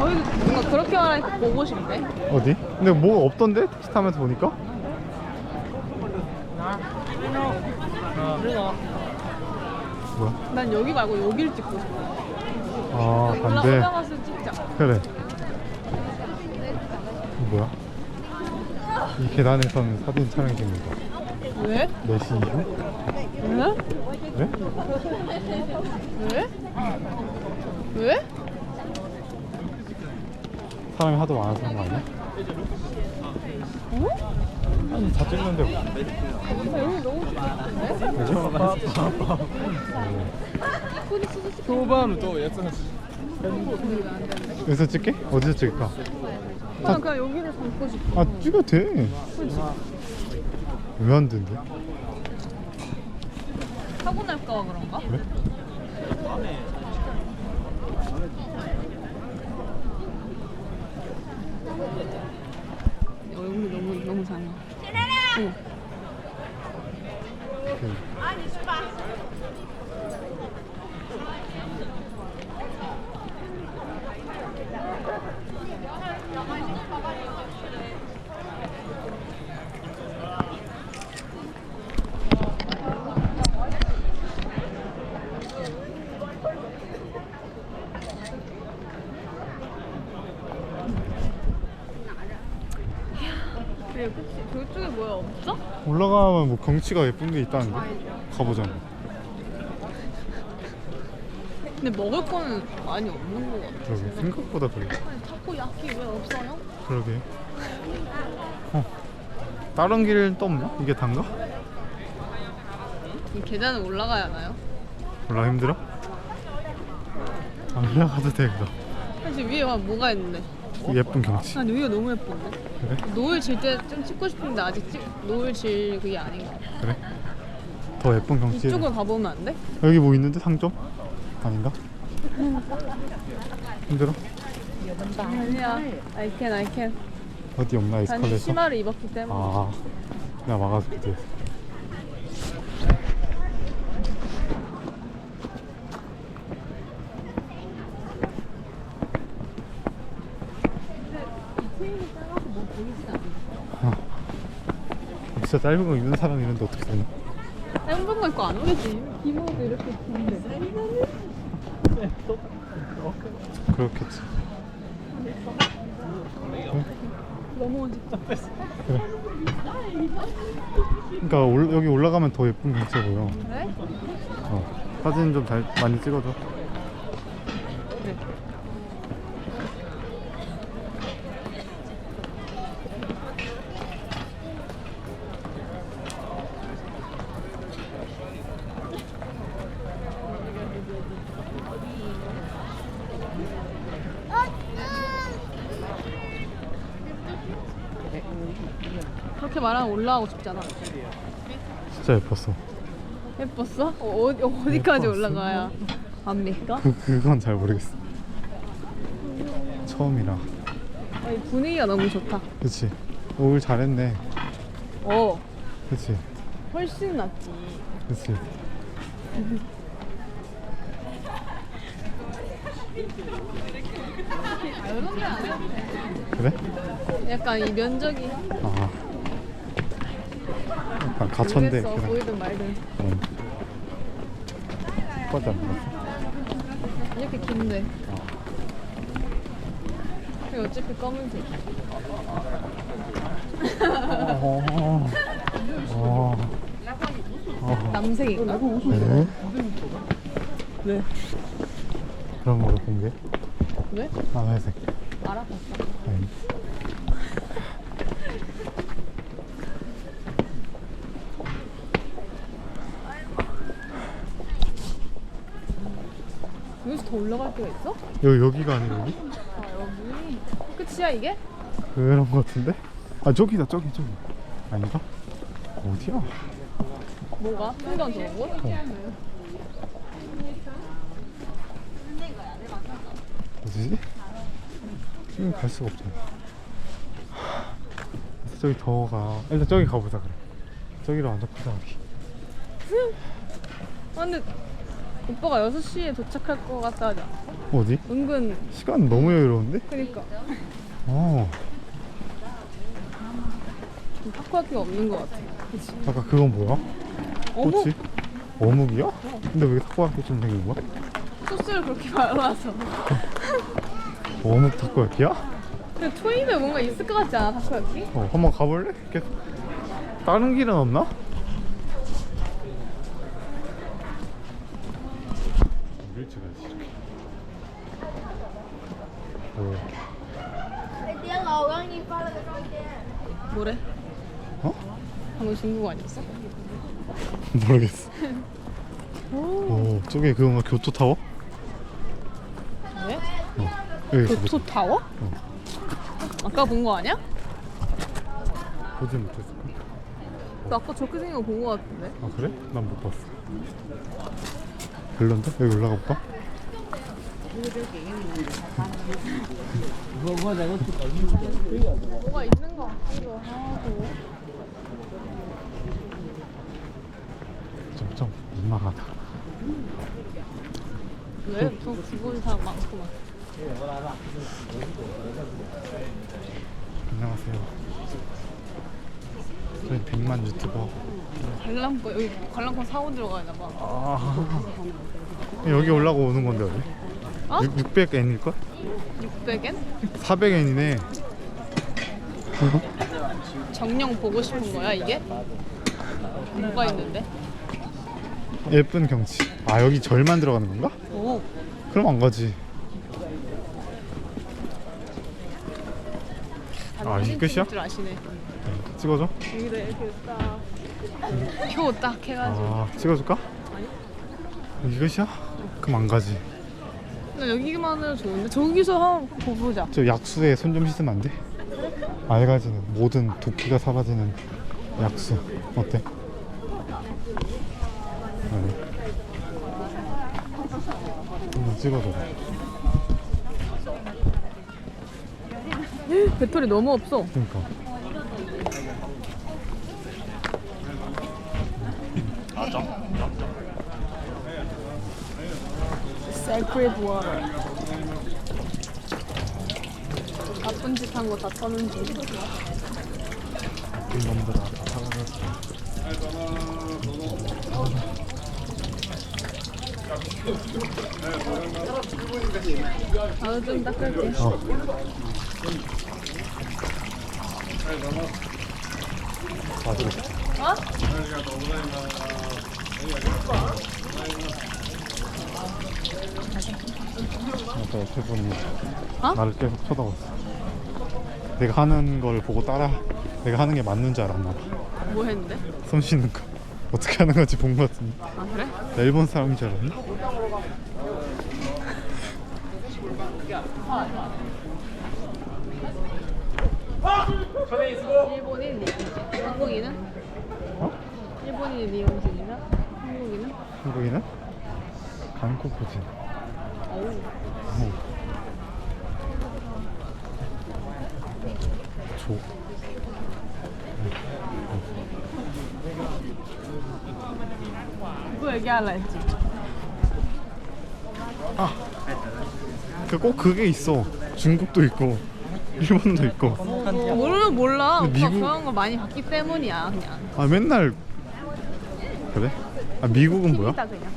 거의 뭔가 그렇게 말하니까 보고 싶네. 어디? 근데 뭐 없던데? 택시 타면서 보니까? 뭐야? 난 여기 말고 여기를 찍고 싶어. 아 반대 올라가서 찍자. 그래 뭐야? 이 계단에서는 사진 촬영이 됩니다 왜? 4시 이후? 왜? 네? 왜? 왜? 사람이 하도 많아서 그런 거 아니야? 어? 아니 다 찍는데 그죠? 후반은 또 예쁜 여기서 찍게? 어디서 찍을까? 나 그냥 여기를 담고 싶어. 아 찍어도 돼. 왜 안 된대? 사고 날까 봐 그런가? 왜? 얼굴이 너무 너무 작아. 어. 오케이. 그래, 그치? 그쪽에 뭐야 없어? 올라가면 뭐 경치가 예쁜 게 있다는데 가보자. 근데 먹을 거는 많이 없는 거 같아. 그러게 생각보다 별로. 아니 타코야키 왜 없어요? 그러게. 어. 다른 길은 또 없나? 이게 단가? 이 계단을 올라가야 하나요? 올라 힘들어? 안 올라가도 돼 그럼. 사실 위에 와 뭐가 있는데? 예쁜 경치. 난 여기가 너무 예쁜데? 그래? 노을 질 때 좀 찍고 싶은데 아직 찍, 노을 질 그게 아닌가? 그래? 더 예쁜 경치. 이쪽을 가보면 안 돼? 여기 뭐 있는데 상점? 아닌가? 힘들어? 아니야 I can I can 어디 없나 단 에스컬레이터? 치마를 입었기 때문에 아, 내가 막아서 아, 진짜 짧은 거 입는 사람 이런데 어떻게 되냐? 짧은 거 입고 안 오겠지 기모도 이렇게 긴데 그렇겠지. 너무 어집다 그래. 그러니까 올- 여기 올라가면 더 예쁜 경치 보여. 그래? 어. 사진 좀 잘, 많이 찍어줘. 그래 그렇게 말하면 올라가고 싶잖아 진짜 예뻤어. 예뻤어? 어, 어디, 어디까지 예뻤어. 올라가야 압니까? 그, 그건 잘 모르겠어. 처음이라. 아니, 분위기가 너무 좋다 그치. 오길 잘했네. 어 그치. 훨씬 낫지 그치. 그래? 약간 이 면적이 아. 약간 가천대. 모르겠어 보이든 말든 어. 빠지 않았어? 이렇게 긴데 어. 그리고 어차피 검은색 어. 어. 어. 남색인가? 네? 왜? 그런 본 게? 왜? 남회색. 알아봤어 아니. 여기서 더 올라갈 데가 있어? 여기, 여기가 아니라 여기? 아 여기 끝이야 이게? 그런 거 같은데? 아, 저기다, 저기, 저기. 아닌가? 어디야? 뭐가? 풍경 좋은 곳? 어디지? 여기 갈 수가 없잖아. 저기 더 가. 일단 저기 가보자, 그래. 저기로 완전 크다, 여기. 아 근데 오빠가 6시에 도착할 것 같다 하지 않아? 어디? 은근 시간 너무 여유로운데? 그니까 어좀 타코야키가 없는 것 같아 그치? 아까 그건 뭐야? 어묵 꼬치? 어묵이야? 근데 왜 타코야키 좀 생긴 거야? 소스를 그렇게 발라서 어묵 타코야키야? 근데 토입에 뭔가 있을 것 같지 않아 타코야키? 어 한번 가볼래? 계속 다른 길은 없나? 가지 이렇게 kia 뭐래? 어? 방금 중국 아니었어? 모르겠어 오 저게 그건가 교토 타워? 왜? 어 여기 보, 교토 타워? 아까 본 거 아니야? 보지 못했어 나 아까 저렇게 생긴 거본거 같은데 아 그래? 난 못 봤어 별론데? 여기 올라가 볼까? 뭐가 있는 거 같기도 하고 점점 민망하다 왜? 저 기본 사람 많구만 안녕하세요 저희 100만 유튜버 관람권 여기 관람권 사고 들어가야 봐아 여기 올라가 오는 건데 어디? 어? 600엔일걸? 600엔? 400엔이네 정령 보고 싶은 거야 이게? 뭐가 있는데? 예쁜 경치 아 여기 절만 들어가는 건가? 오 그럼 안 가지 다들 아, 이게 끝이야? 줄 아시네 찍어줘? 여기다 이렇게 딱 표 딱 해가지고. 아 찍어줄까? 아니. 이것이야? 그럼 안 가지. 나 여기만으로 좋은데? 저기서 한번 보자. 저 약수에 손 좀 씻으면 안 돼? 맑아지는 모든 도끼가 사라지는 약수. 어때? 아니. 한번 찍어줘. 배터리 너무 없어. 그러니까 Sacred water. 나쁜 짓 한 거 다 터는 중 나쁜 놈들아 다 사라졌어. 나도 좀 닦을게. 어. 맞아 어? 아까 옆에 분이 어? 나를 계속 쳐다봤어 내가 하는 걸 보고 따라 내가 하는 게 맞는 줄 알았나 봐 뭐 했는데? 손 씻는 거 어떻게 하는 건지 본거 같은데 아 그래? 나 일본 사람인 줄 알았나? 일본인 니혼진 한국인은? 어? 일본인 니혼진이나 한국인은? 한국인은? 한국인 어우 조. 이거 얘기하려 했지. 그꼭 그게 있어. 중국도 있고 일본도 있고. 모르면 몰라. 미국- 그런 거 많이 봤기 때문이야 그냥. 아 맨날 그래? 아 미국은 뭐야? 팁이다 그냥